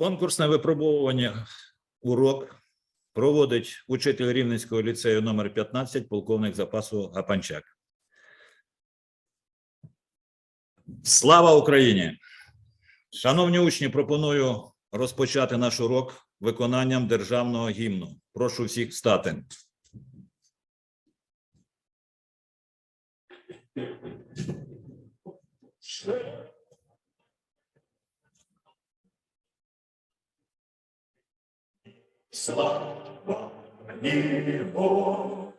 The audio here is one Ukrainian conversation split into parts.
Конкурсне випробовування урок проводить учитель Рівненського ліцею номер 15, полковник запасу Гапанчак. Слава Україні! Шановні учні, пропоную розпочати наш урок виконанням державного гімну. Прошу всіх встати. Слава Його,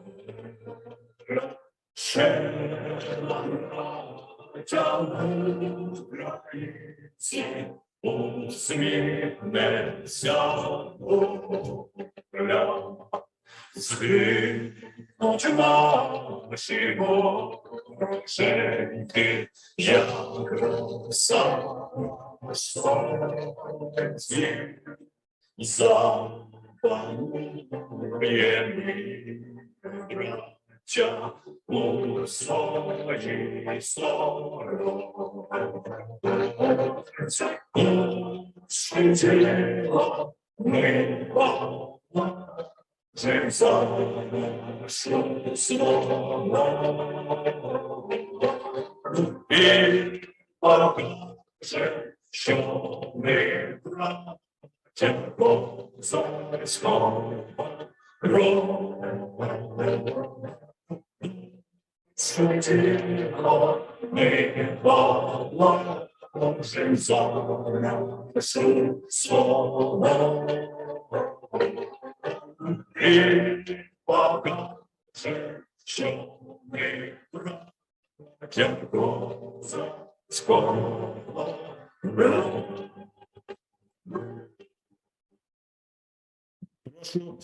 Українці, усміхнеться воля. Згинуть наші вороженьки, як роса на сонці. Браття у своїй сорочці. Шиділа ми Жив за нашу слово. І покаже, що ми Temple, song is gone, roll. Sweetie, Lord, may love, love, loves and song, now the soul, soul, If our God the me, tempo, song is gone.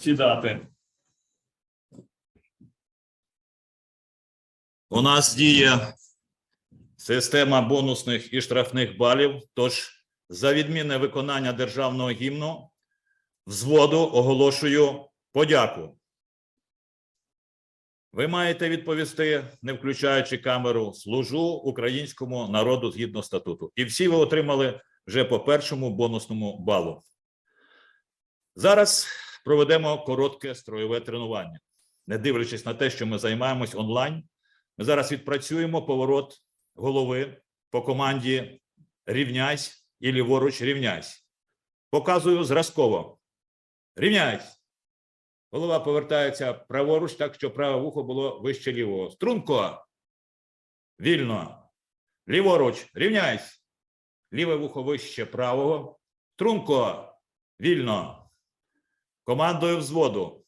Сідати. У нас діє система бонусних і штрафних балів. Тож, за відмінне виконання державного гімну, взводу оголошую подяку. Ви маєте відповісти, не включаючи камеру, служу українському народу згідно статуту. І всі ви отримали вже по першому бонусному балу. Зараз проведемо коротке строєве тренування. Не дивлячись на те, що ми займаємось онлайн, ми зараз відпрацюємо поворот голови по команді рівняйсь і ліворуч рівняйсь. Показую зразково. Рівняйсь. Голова повертається праворуч, так що праве вухо було вище лівого. Струнко. Вільно. Ліворуч. Рівняйсь. Ліве вухо вище правого. Струнко. Вільно. Командою взводу.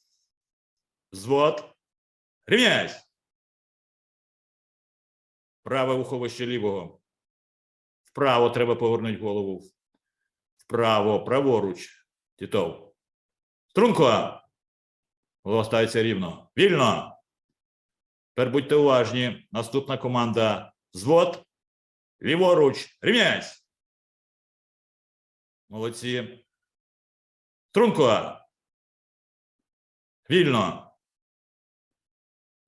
Взвод. Рівняйсь. Праве вухо вище лівого. Вправо треба повернути голову. Вправо, праворуч. Тітов. Струнко. Голова рівно. Вільно. Тепер будьте уважні. Наступна команда. Взвод. Ліворуч. Рівняйсь. Молодці. Струнко. Вільно.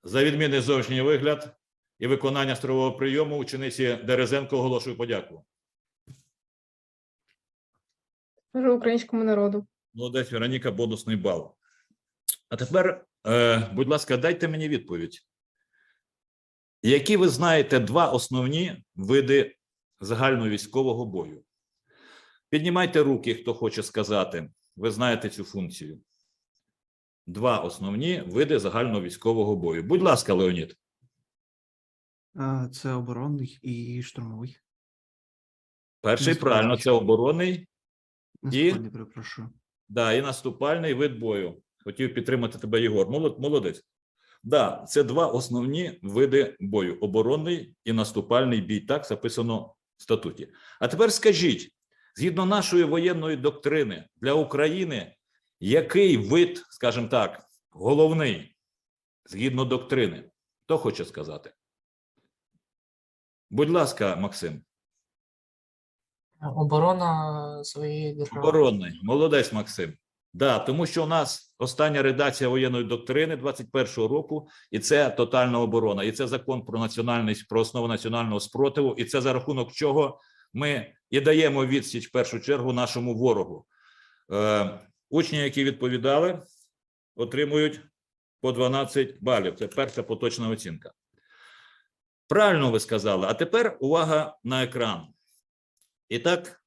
За відмінний зовнішній вигляд і виконання стрового прийому учениці Дерезенко оголошую подяку. Служу українському народу. Молодець Вероніка, бонусний бал. А тепер, е, будь ласка, дайте мені відповідь. Які ви знаєте два основні види загальновійськового бою? Піднімайте руки, хто хоче сказати. Ви знаєте цю функцію. Два основні види загальновійськового бою. Будь ласка, Леонід. Це оборонний і штурмовий. Перший правильно, це оборонний, Наступальний, перепрошую. да, і наступальний вид бою. Хотів підтримати тебе, Єгор. Молодець. Да, це два основні види бою: оборонний і наступальний бій. Так записано в статуті. А тепер скажіть, згідно нашої воєнної доктрини для України, який вид, скажімо так, головний згідно доктрини? Хто хоче сказати? Будь ласка, Максим. Оборона своєї держави. Оборонний. Молодець, Максим. Да, тому що у нас остання редакція воєнної доктрини 21-го року, і це тотальна оборона, і це закон про національність, про основу національного спротиву, і це за рахунок чого ми і даємо відсіч в першу чергу нашому ворогу. Е, учні, які відповідали, отримують по 12 балів. Це перша поточна оцінка. Правильно ви сказали. А тепер увага на екран. І так.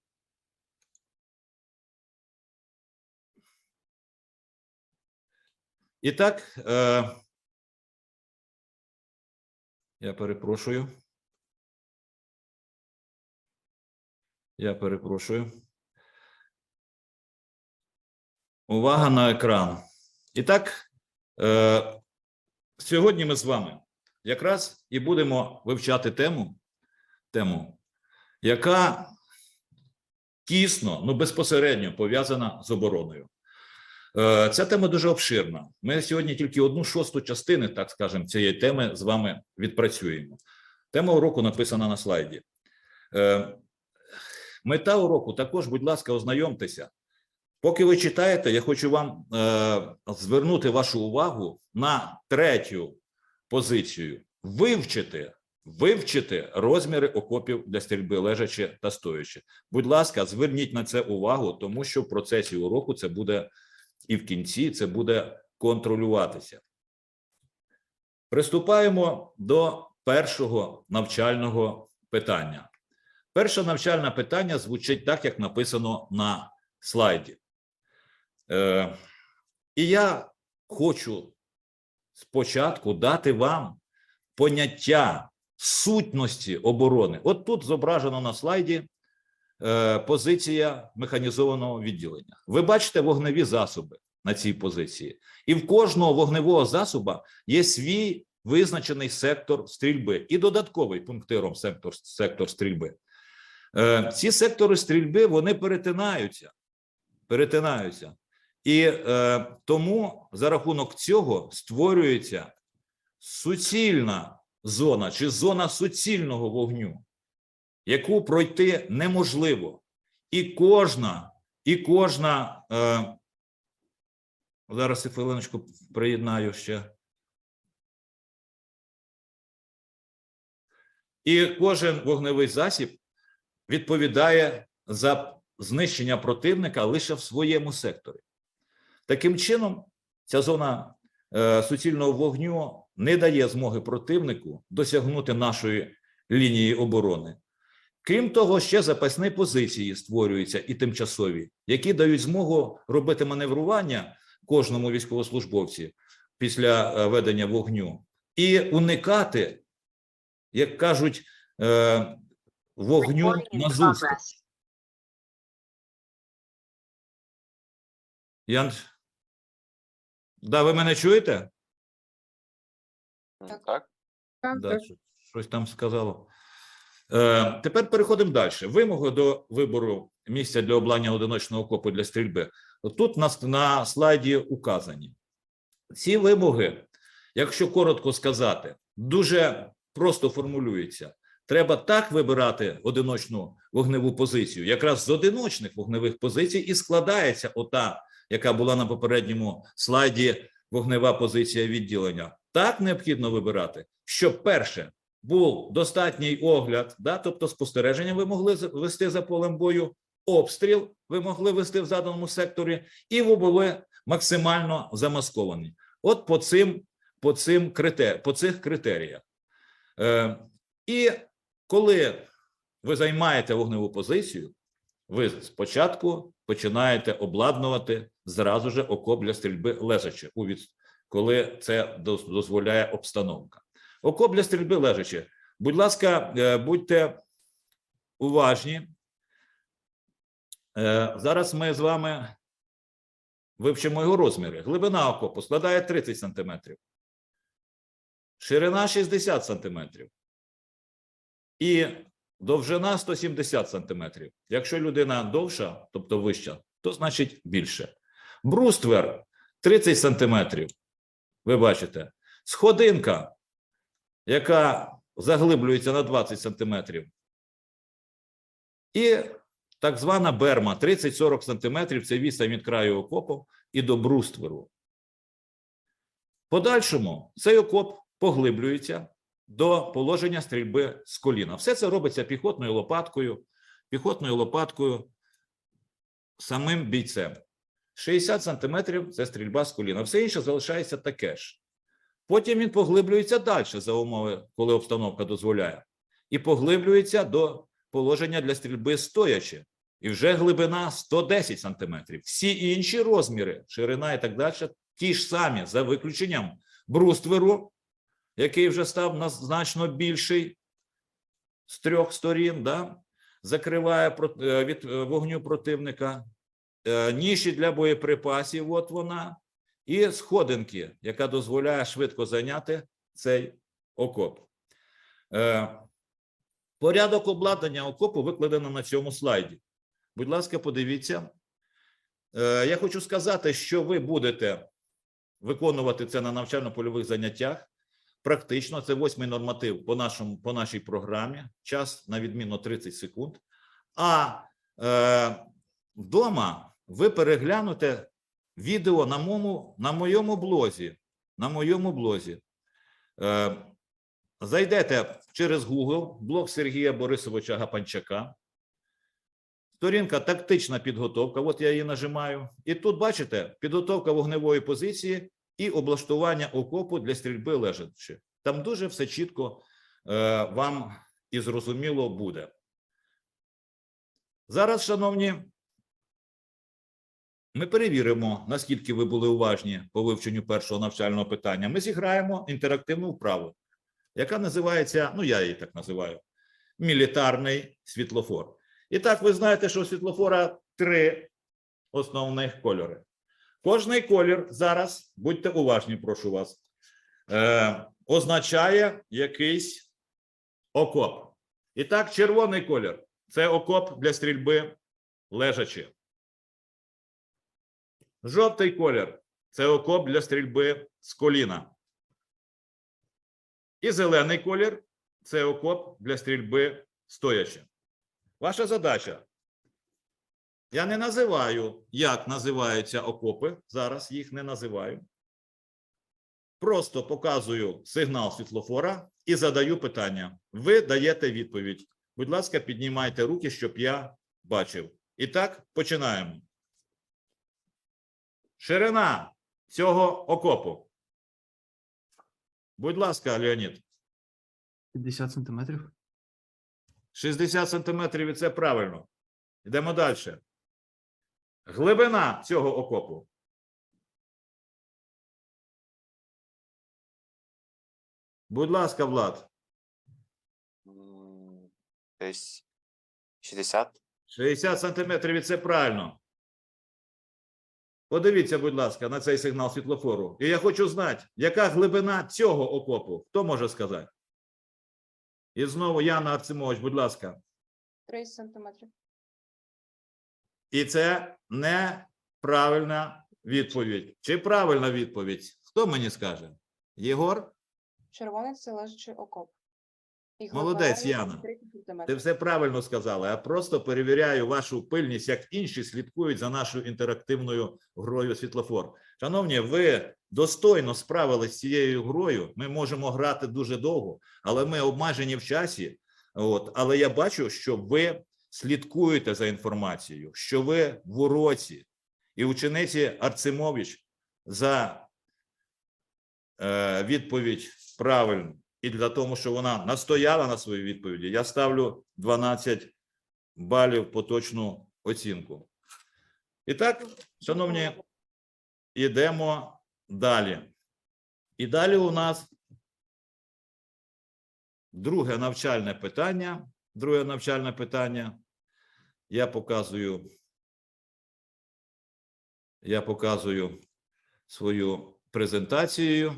І так, е, я перепрошую. Я перепрошую. Увага на екран. І так, е, сьогодні ми з вами якраз і будемо вивчати тему, тему, яка тісно, ну безпосередньо пов'язана з обороною. Е, Ця тема дуже обширна. Ми сьогодні тільки одну шосту частини, так скажемо, цієї теми з вами відпрацюємо. Тема уроку написана на слайді. Е, Мета уроку також, будь ласка, ознайомтеся. Поки ви читаєте, я хочу вам е, звернути вашу увагу на третю позицію: вивчити, вивчити розміри окопів для стрільби лежачи та стоячи. Будь ласка, зверніть на це увагу, тому що в процесі уроку це буде і в кінці це буде контролюватися. Приступаємо до першого навчального питання. Перше навчальне питання звучить так, як написано на слайді. Е, і я хочу спочатку дати вам поняття сутності оборони. От тут зображено на слайді е, позиція механізованого відділення. Ви бачите вогневі засоби на цій позиції, і в кожного вогневого засоба є свій визначений сектор стрільби і додатковий пунктиром сектор, сектор стрільби. Е, ці сектори стрільби вони перетинаються. Перетинаються. І е, тому за рахунок цього створюється суцільна зона чи зона суцільного вогню, яку пройти неможливо. І кожна, і кожна. Е, зараз я хвилиночку приєднаю ще. І кожен вогневий засіб відповідає за знищення противника лише в своєму секторі. Таким чином, ця зона е, суцільного вогню не дає змоги противнику досягнути нашої лінії оборони. Крім того, ще запасні позиції створюються і тимчасові, які дають змогу робити маневрування кожному військовослужбовці після е, ведення вогню і уникати, як кажуть, е, вогню назустріч. Ян... Да, ви мене чуєте? Так. Так, Да, так. щ- щось там сказало. Е, тепер переходимо далі. Вимоги до вибору місця для облання одиночного окопу для стрільби. Тут на, с- на слайді указані. Ці вимоги, якщо коротко сказати, дуже просто формулюються. Треба так вибирати одиночну вогневу позицію. Якраз з одиночних вогневих позицій і складається ота, яка була на попередньому слайді, вогнева позиція відділення. Так необхідно вибирати, щоб перше був достатній огляд, да, тобто спостереження ви могли вести за полем бою, обстріл ви могли вести в заданому секторі, і ви були максимально замасковані. От по цим, по цим критер, по цих критеріях. Е, і коли ви займаєте вогневу позицію, ви спочатку починаєте обладнувати зразу же окоп для стрільби лежачи, коли це дозволяє обстановка. Окоп для стрільби лежачи. Будь ласка, е, будьте уважні. Е, Зараз ми з вами вивчимо його розміри. Глибина окопу складає 30 сантиметрів, ширина 60 сантиметрів і довжина 170 сантиметрів. Якщо людина довша, тобто вища, то значить більше. Бруствер 30 сантиметрів. Ви бачите, сходинка, яка заглиблюється на 20 сантиметрів. І так звана берма 30-40 сантиметрів це відстань від краю окопу і до брустверу. Подальшому цей окоп поглиблюється до положення стрільби з коліна. Все це робиться піхотною лопаткою піхотною лопаткою, самим бійцем. 60 сантиметрів це стрільба з коліна. Все інше залишається таке ж. Потім він поглиблюється далі за умови, коли обстановка дозволяє, і поглиблюється до положення для стрільби стоячи. І вже глибина 110 сантиметрів. Всі інші розміри, ширина і так далі, ті ж самі, за виключенням брустверу, який вже став значно більший з трьох сторін, да? закриває е, від е, вогню противника, Е, ніші для боєприпасів, от вона, і сходинки, яка дозволяє швидко зайняти цей окоп. Порядок обладнання окопу викладено на цьому слайді. Будь ласка, подивіться. Я хочу сказати, що ви будете виконувати це на навчально-польових заняттях. Практично це восьмий норматив по, нашому, по нашій програмі. Час на відмінно 30 секунд. А е, вдома ви переглянете відео на моєму, на моєму блозі. На моєму блозі. Е, зайдете через Google, блог Сергія Борисовича Гапанчака. Сторінка тактична підготовка. От я її нажимаю. І тут бачите підготовка вогневої позиції і облаштування окопу для стрільби лежачи. Там дуже все чітко е, вам і зрозуміло буде. Зараз, шановні, ми перевіримо, наскільки ви були уважні по вивченню першого навчального питання. Ми зіграємо інтерактивну вправу, яка називається, ну я її так називаю, мілітарний світлофор. І так, ви знаєте, що у світлофора три основних кольори. Кожний колір зараз, будьте уважні, прошу вас, е, означає якийсь окоп. І так, червоний колір це окоп для стрільби лежачи. Жовтий колір це окоп для стрільби з коліна. І зелений колір це окоп для стрільби стоячи. Ваша задача. Я не називаю, як називаються окопи. Зараз їх не називаю. Просто показую сигнал світлофора і задаю питання. Ви даєте відповідь. Будь ласка, піднімайте руки, щоб я бачив. І так, починаємо. Ширина цього окопу. Будь ласка, Леонід. 50 сантиметрів. 60 сантиметрів і це правильно. Йдемо далі. Глибина цього окопу. Будь ласка, Влад. Десь 60. 60 сантиметрів і це правильно. Подивіться, будь ласка, на цей сигнал світлофору. І я хочу знати, яка глибина цього окопу. Хто може сказати? І знову Яна Арцимович, будь ласка. 30 сантиметрів. І це неправильна відповідь. Чи правильна відповідь? Хто мені скаже? Єгор? Червоний це лежачий окоп. І Молодець, Яна. Ти все правильно сказала. Я просто перевіряю вашу пильність, як інші слідкують за нашою інтерактивною грою світлофор. Шановні, ви достойно справились з цією грою. Ми можемо грати дуже довго, але ми обмежені в часі. От, але я бачу, що ви слідкуєте за інформацією, що ви в уроці, і учениці Арцимович за е, відповідь правильну. І для того, що вона настояла на своїй відповіді, я ставлю 12 балів поточну оцінку. І так, шановні, йдемо далі. І далі у нас друге навчальне питання. Друге навчальне питання. Я показую. Я показую свою презентацію.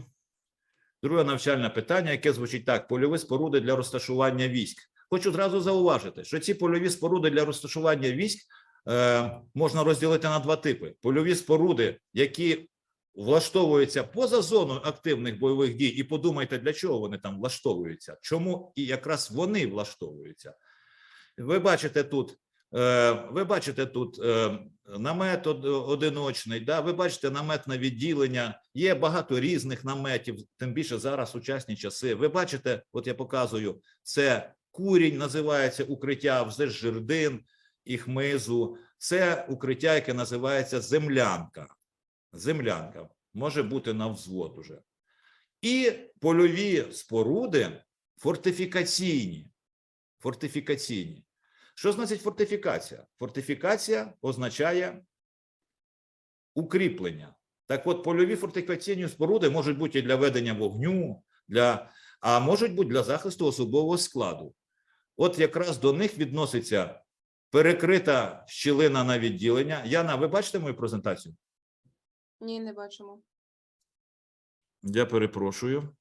Друге навчальне питання, яке звучить так: польові споруди для розташування військ. Хочу зразу зауважити, що ці польові споруди для розташування військ е, можна розділити на два типи: польові споруди, які влаштовуються поза зоною активних бойових дій, і подумайте, для чого вони там влаштовуються, чому і якраз вони влаштовуються. Ви бачите тут. Е, Ви бачите тут е, намет одиночний, да? ви бачите наметне відділення, є багато різних наметів, тим більше зараз сучасні часи. Ви бачите, от я показую, це Курінь називається укриття вздовж жердин і хмизу. Це укриття, яке називається землянка. Землянка може бути на взвод уже. І польові споруди фортифікаційні. Фортифікаційні. Що значить фортифікація? Фортифікація означає укріплення. Так от, польові фортифікаційні споруди можуть бути і для ведення вогню, для, а можуть бути для захисту особового складу. От якраз до них відноситься перекрита щілина на відділення. Яна, ви бачите мою презентацію? Ні, не бачимо. Я перепрошую.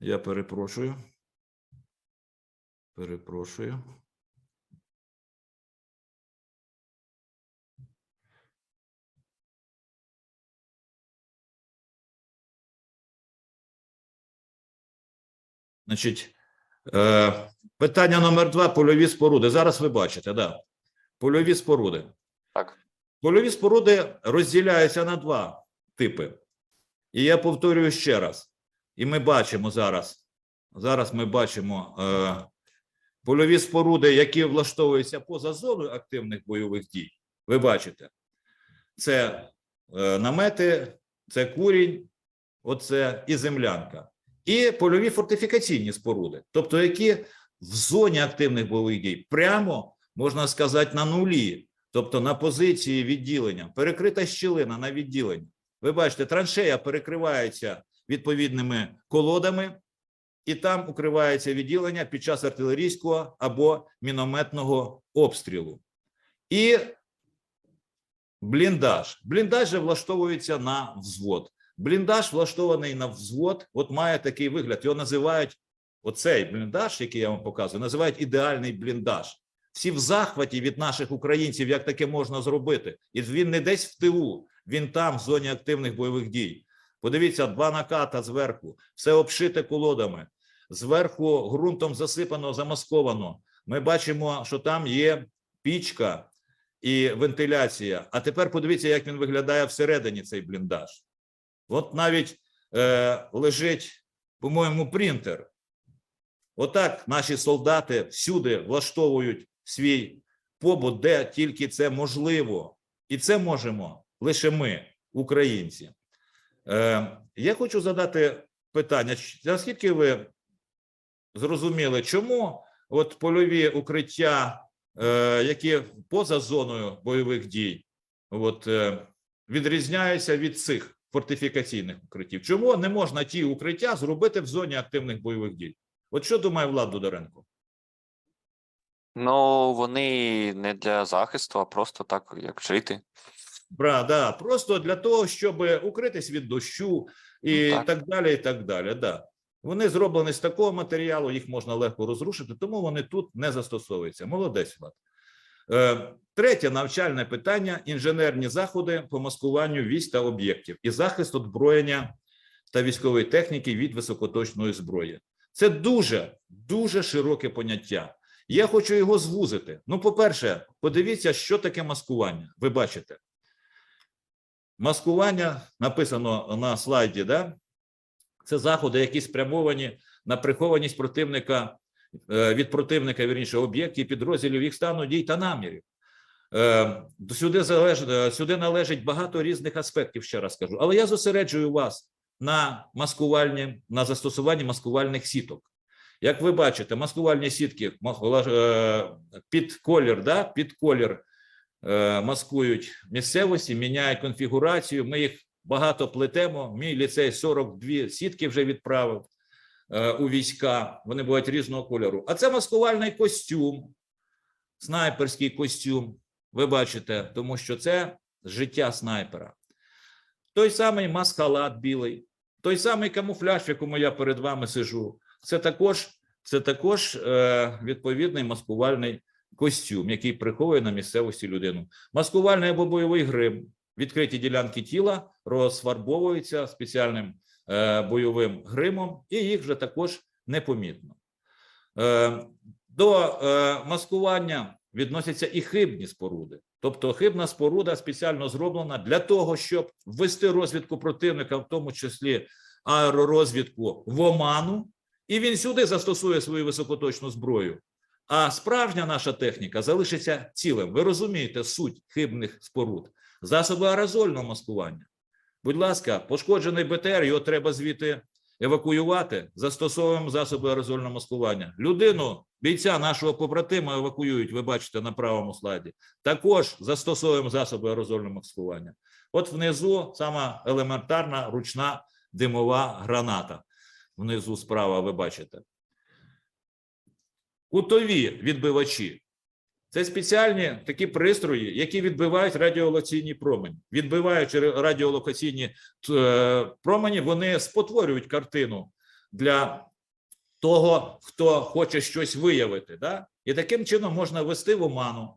Я перепрошую. Перепрошую. Значить, е, питання номер два: польові споруди. Зараз ви бачите, да. Польові споруди. Так. Польові споруди розділяються на два типи. І я повторюю ще раз. І ми бачимо зараз. Зараз ми бачимо е, польові споруди, які влаштовуються поза зоною активних бойових дій. Ви бачите, це е, намети, це курінь, оце і землянка. І польові фортифікаційні споруди, тобто які в зоні активних бойових дій, прямо можна сказати, на нулі, тобто на позиції відділення, перекрита щілина на відділенні. Ви бачите, траншея перекривається відповідними колодами, і там укривається відділення під час артилерійського або мінометного обстрілу. І бліндаж. Бліндаж же влаштовується на взвод. Бліндаж, влаштований на взвод, от має такий вигляд. Його називають оцей бліндаж, який я вам показую, називають ідеальний бліндаж. Всі в захваті від наших українців, як таке можна зробити. І він не десь в тилу, він там, в зоні активних бойових дій. Подивіться, два наката зверху, все обшите колодами, зверху ґрунтом засипано, замасковано. Ми бачимо, що там є пічка і вентиляція. А тепер подивіться, як він виглядає всередині цей бліндаж. От навіть е, лежить, по-моєму, принтер. Отак наші солдати всюди влаштовують свій побут, де тільки це можливо. І це можемо лише ми, українці. Е, я хочу задати питання: наскільки ви зрозуміли, чому от польові укриття, е, які поза зоною бойових дій, от, е, відрізняються від цих фортифікаційних укриттів? Чому не можна ті укриття зробити в зоні активних бойових дій? От що думає Влад Дудоренко? Ну, вони не для захисту, а просто так, як жити. Бра, да, просто для того, щоб укритись від дощу і Ну, так. так. далі. І так далі. Да. Вони зроблені з такого матеріалу, їх можна легко розрушити, тому вони тут не застосовуються. Молодець, Влад. Е, третє навчальне питання: інженерні заходи по маскуванню військ та об'єктів і захист озброєння та військової техніки від високоточної зброї. Це дуже дуже широке поняття. Я хочу його звузити. Ну, по-перше, подивіться, що таке маскування. Ви бачите. Маскування написано на слайді, да? Це заходи, які спрямовані на прихованість противника від противника, вірніше, об'єктів, підрозділів їх стану дій та намірів. Е, Сюди залежить, е, сюди належить багато різних аспектів, ще раз кажу. Але я зосереджую вас на маскувальні, на застосуванні маскувальних сіток. Як ви бачите, маскувальні сітки е, під колір, да, під колір е, маскують місцевості, міняють конфігурацію. Ми їх багато плетемо. Мій ліцей 42 сітки вже відправив е, у війська. Вони бувають різного кольору. А це маскувальний костюм, снайперський костюм. Ви бачите, тому що це життя снайпера. Той самий маскалат білий, той самий камуфляж, в якому я перед вами сижу. Це також, це також е, відповідний маскувальний костюм, який приховує на місцевості людину. Маскувальний або бойовий грим. Відкриті ділянки тіла розфарбовуються спеціальним е, бойовим гримом, і їх вже також непомітно. Е, до е, маскування відносяться і хибні споруди. Тобто хибна споруда спеціально зроблена для того, щоб ввести розвідку противника, в тому числі аеророзвідку в оману, і він сюди застосує свою високоточну зброю. А справжня наша техніка залишиться цілим. Ви розумієте суть хибних споруд, засоби аерозольного маскування. Будь ласка, пошкоджений БТР, його треба звідти евакуювати. Застосовуємо засоби аерозольного маскування. Людину, бійця нашого побратима евакуюють, ви бачите на правому слайді. Також застосовуємо засоби аерозольного маскування. От внизу сама елементарна ручна димова граната. Внизу справа ви бачите. Кутові відбивачі. Це спеціальні такі пристрої, які відбивають радіолокаційні промені. Відбиваючи радіолокаційні е, промені, вони спотворюють картину для того, хто хоче щось виявити. Да? І таким чином можна ввести в оману.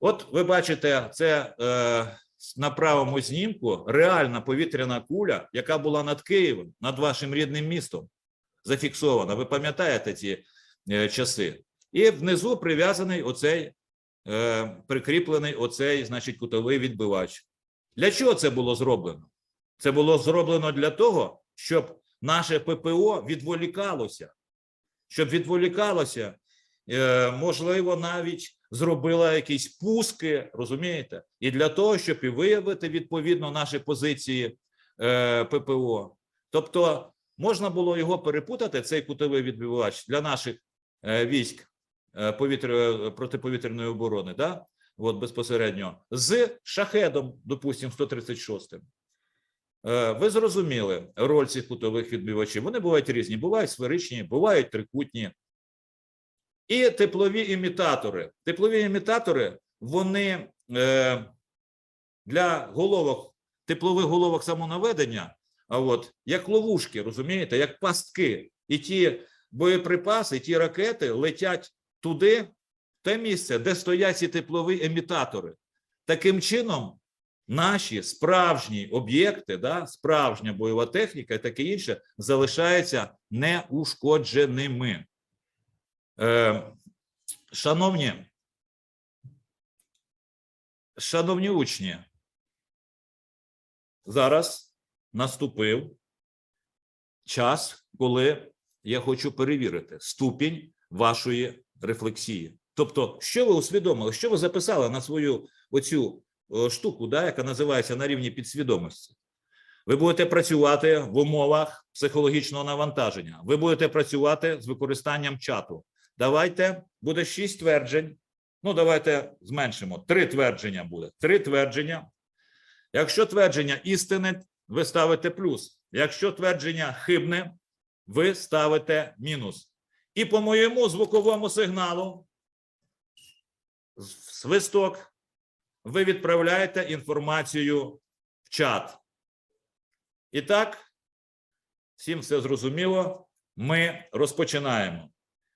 От ви бачите, це е, на правому знімку реальна повітряна куля, яка була над Києвом, над вашим рідним містом, зафіксована. Ви пам'ятаєте ці е, часи? І внизу прив'язаний оцей е, прикріплений оцей, значить, кутовий відбивач. Для чого це було зроблено? Це було зроблено для того, щоб наше ППО відволікалося, щоб відволікалося, е, можливо, навіть зробила якісь пуски, розумієте? І для того, щоб і виявити відповідно наші позиції е, ППО. Тобто можна було його перепутати, цей кутовий відбивач для наших е, військ повітря, протиповітряної оборони, да? От безпосередньо з шахедом, допустимо, 136. Е, Ви зрозуміли роль цих кутових відбивачів. Вони бувають різні, бувають сферичні, бувають трикутні. І теплові імітатори. Теплові імітатори, вони е, для головок, теплових головок самонаведення, а от як ловушки, розумієте, як пастки. І ті боєприпаси, ті ракети летять туди, в те місце, де стоять ці теплові емітатори. Таким чином, наші справжні об'єкти, да, справжня бойова техніка і таке інше залишаються неушкодженими. Е, шановні, шановні учні, зараз наступив час, коли я хочу перевірити ступінь вашої рефлексії. Тобто, що ви усвідомили, що ви записали на свою оцю е, штуку, да, яка називається на рівні підсвідомості. Ви будете працювати в умовах психологічного навантаження. Ви будете працювати з використанням чату. Давайте буде шість тверджень. Ну, давайте зменшимо. Три твердження буде. Три твердження. Якщо твердження істинне, ви ставите плюс. Якщо твердження хибне, ви ставите мінус. І по моєму звуковому сигналу, в свисток, ви відправляєте інформацію в чат. І так, всім все зрозуміло. Ми розпочинаємо.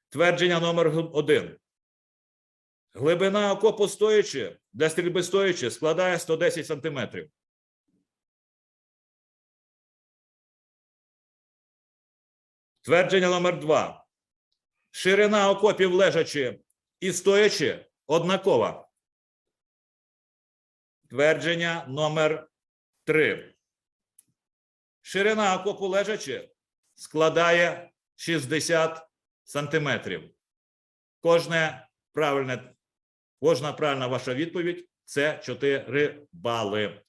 Твердження номер один. Глибина окопу стоячи для стрільби стоячи складає 110 сантиметрів. Твердження номер два. Ширина окопів лежачи і стоячи однакова. Твердження номер три. Ширина окопу лежачи складає 60 сантиметрів. Кожне правильне, кожна правильна ваша відповідь це 4 бали.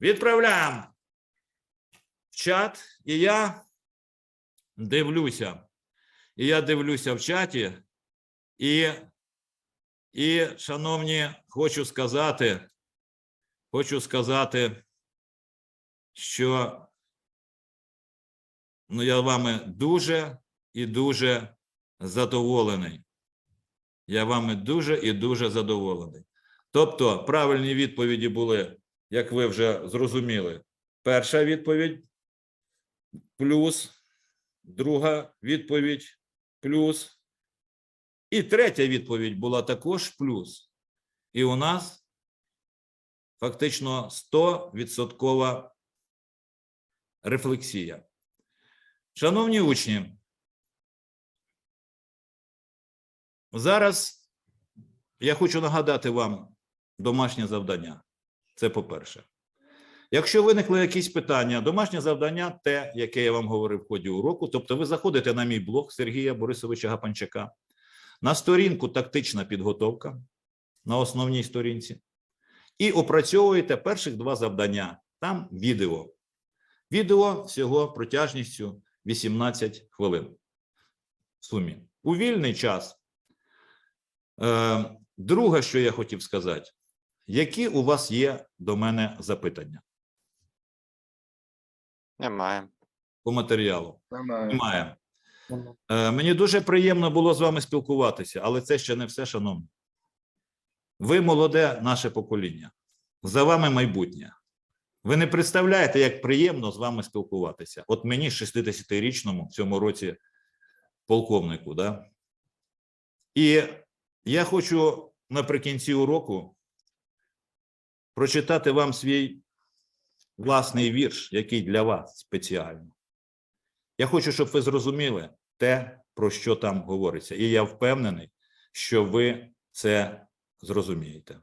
Відправляємо в чат, і я дивлюся. І я дивлюся в чаті, і, і шановні, хочу сказати, хочу сказати, що ну, я вами дуже і дуже задоволений. Я вами дуже і дуже задоволений. Тобто, правильні відповіді були, як ви вже зрозуміли. Перша відповідь плюс, друга відповідь плюс. І третя відповідь була також плюс. І у нас фактично 100% рефлексія. Шановні учні, зараз я хочу нагадати вам домашнє завдання. Це по-перше. Якщо виникли якісь питання, домашнє завдання, те, яке я вам говорив в ході уроку, тобто ви заходите на мій блог Сергія Борисовича Гапанчака, на сторінку тактична підготовка на основній сторінці, і опрацьовуєте перших два завдання. Там відео. Відео всього протяжністю 18 хвилин. В сумі. У вільний час. Е, друге, що я хотів сказати, які у вас є до мене запитання Немає. по матеріалу? Немає. Немає. Е, Мені дуже приємно було з вами спілкуватися, але це ще не все, шановні. Ви молоде наше покоління. За вами майбутнє. Ви не представляєте, як приємно з вами спілкуватися. От мені, 60-річному в цьому році полковнику, да? І я хочу наприкінці уроку прочитати вам свій власний вірш, який для вас спеціально. Я хочу, щоб ви зрозуміли те, про що там говориться. І я впевнений, що ви це зрозумієте.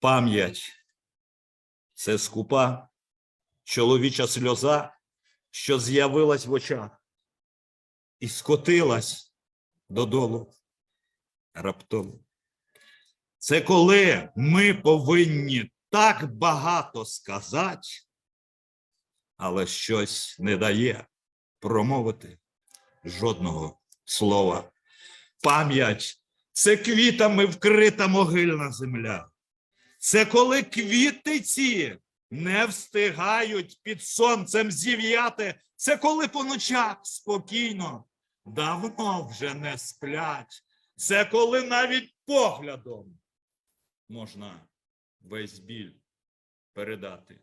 Пам'ять це скупа чоловіча сльоза, що з'явилась в очах і скотилась додолу раптово. Це коли ми повинні так багато сказати, але щось не дає промовити жодного слова. Пам'ять це квітами вкрита могильна земля. Це коли квіти ці не встигають під сонцем зів'яти. Це коли по ночах спокійно, давно вже не сплять. Це коли навіть поглядом можна весь біль передати.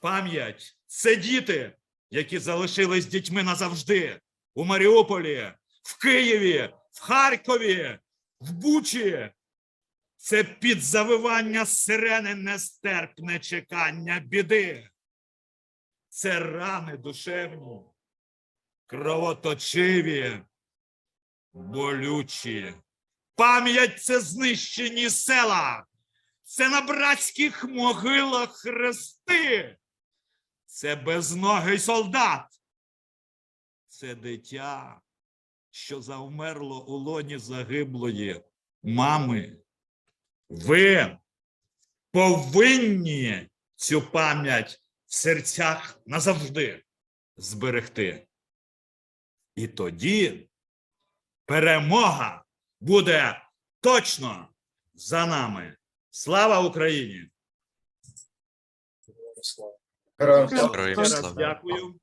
Пам'ять це діти, які залишились дітьми назавжди у Маріуполі, в Києві, в Харкові, в Бучі. Це під завивання сирени нестерпне чекання біди. Це рани душевні, кровоточиві, болючі. Пам'ять це знищені села, це на братських могилах хрести, це безногий солдат, це дитя, що завмерло у лоні загиблої мами. Ви повинні цю пам'ять в серцях назавжди зберегти. І тоді перемога буде точно за нами. Слава Україні! Героям слава. дякую.